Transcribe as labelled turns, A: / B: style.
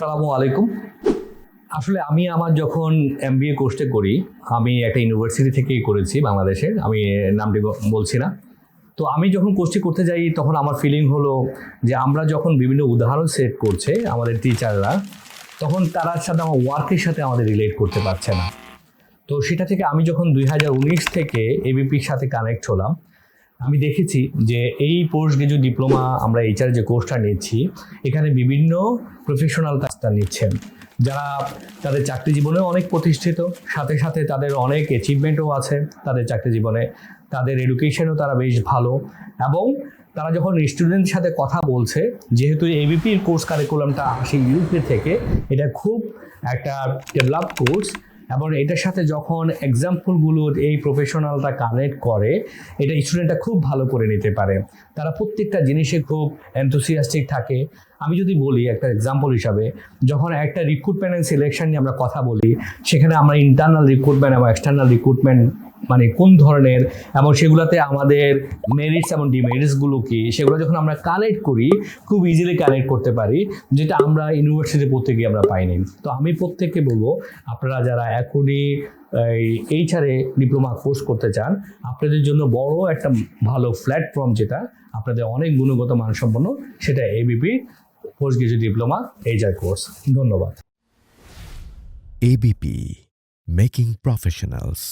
A: সালামু আলাইকুম। আসলে আমি আমার যখন এমবিএ কোর্সটা করি, আমি একটা ইউনিভার্সিটি থেকেই করেছি বাংলাদেশের, আমি নামটি বলছি না। তো আমি যখন কোর্সটি করতে যাই, তখন আমার ফিলিং হলো যে আমরা যখন বিভিন্ন উদাহরণ সেট করছে আমাদের টিচাররা তখন তার সাথে আমার ওয়ার্কের সাথে আমাদের রিলেট করতে পারছে না। তো সেটা থেকে আমি যখন দুই হাজার উনিশ থেকে এবিপির সাথে কানেক্ট হলাম আমি দেখেছি যে এই পোস্ট গ্রাজুয়েট ডিপ্লোমা আমরা এইচআর যে কোর্সটা নিচ্ছি এখানে বিভিন্ন প্রফেশনাল কাজটা নিচ্ছেন। যারা তাদের চাকরি জীবনে অনেক প্রতিষ্ঠিত, সাথে সাথে তাদের অনেক অ্যাচিভমেন্টও আছে তাদের চাকরি জীবনে। তাদের এডুকেশনও তারা বেশ ভালো এবং তারা যখন স্টুডেন্টের সাথে কথা বলছে, যেহেতু এবিপির কোর্স কারিকুলামটা সেই ইউপি থেকে, এটা খুব একটা ডেভেলপ কোর্স এবং এটার সাথে যখন এক্সাম্পলগুলো এই প্রফেশনালটা কানেক্ট করে, এটা স্টুডেন্টটা খুব ভালো করে নিতে পারে। তারা প্রত্যেকটা জিনিসে খুব এনথুসিয়াস্টিক থাকে। আমি যদি বলি একটা এক্সাম্পল হিসাবে, যখন একটা রিক্রুটমেন্ট অ্যান্ড সিলেকশন নিয়ে আমরা কথা বলি, সেখানে আমরা ইন্টারনাল রিক্রুটমেন্ট এবং এক্সটার্নাল রিক্রুটমেন্ট মানে কোন ধরনের এবং সেগুলোতে আমাদের মেরিটস এবং ডিমেরিটসগুলো কি, সেগুলো যখন আমরা কালেক্ট করি, খুব ইজিলি কালেক্ট করতে পারি, যেটা আমরা ইউনিভার্সিটি পড়তে গিয়ে আমরা পাইনি। তো আমি প্রত্যেককে বলব, আপনারা যারা এখনই এই এইচআরে ডিপ্লোমা কোর্স করতে চান, আপনাদের জন্য বড় একটা ভালো প্ল্যাটফর্ম যেটা, আপনাদের অনেক গুণগত মানসম্পন্ন, সেটা ABP post graduate diploma HR course. ধন্যবাদ।
B: ABP making Professionals